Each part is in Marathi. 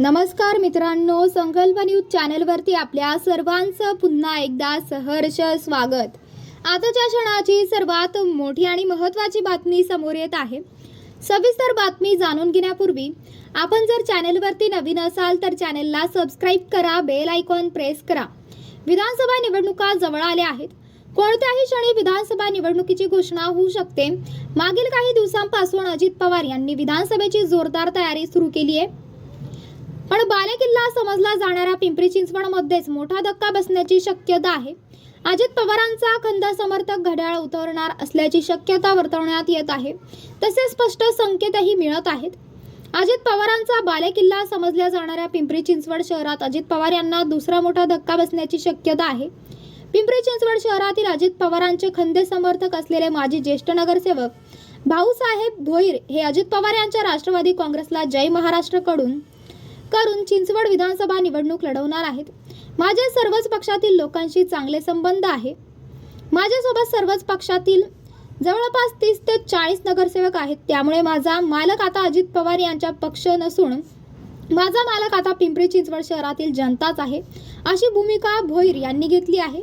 नमस्कार मित्रांनो संकल्प न्यूज चॅनलवरती आपल्या सर्वांचं पुन्हा एकदा सहर्ष स्वागत. आताच्या क्षणाची सर्वात मोठी आणि महत्त्वाची बातमी समोर येत आहे. सविस्तर बातमी जाणून घेण्यापूर्वी आपण जर चॅनलवरती नवीन असाल तर चॅनलला सबस्क्राईब करा बेल आयकॉन प्रेस करा. विधानसभा निवडणुका जवळ आल्या आहेत. कोणत्याही क्षणी विधानसभा निवडणुकीची घोषणा होऊ शकते. मागील काही दिवसांपासून अजित पवार यांनी विधानसभेची जोरदार तयारी सुरू केली आहे. पण बालेकिल्ला समजला जाणाऱ्या पिंपरी चिंचवडमध्येच मोठा धक्का बसण्याची शक्यता आहे. अजित पवारांचा खंद समर्थक घड्याळ उतरणार असल्याची शक्यता वर्तवण्यात येत आहे. तसे स्पष्ट संकेतही मिळत आहेत. अजित पवारांचा बालेकिल्ला समजल्या जाणाऱ्या पिंपरी चिंचवड शहरात अजित पवार यांना दुसरा मोठा धक्का बसण्याची शक्यता आहे. पिंपरी चिंचवड शहरातील अजित पवारांचे खंदे समर्थक असलेले माजी ज्येष्ठ नगरसेवक भाऊसाहेब भोईर हे अजित पवार यांच्या राष्ट्रवादी काँग्रेसला जय महाराष्ट्रकडून करून चिंचवड विधानसभा निवडणूक लढवणार आहेत. माझ्या सर्वच पक्षातील लोकांशी चांगले संबंध आहे. माझ्यासोबत सर्वच पक्षातील जवळपास तीस ते चाळीस नगरसेवक आहेत. त्यामुळे माझा मालक आता अजित पवार यांच्या पक्ष नसून माझा मालक आता पिंपरी चिंचवड शहरातील जनताच आहे. अशी भूमिका भोईर यांनी घेतली आहे.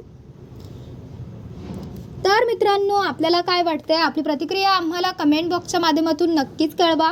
तर मित्रांनो आपल्याला काय वाटतंय? आपली प्रतिक्रिया आम्हाला कमेंट बॉक्सच्या माध्यमातून नक्कीच कळवा.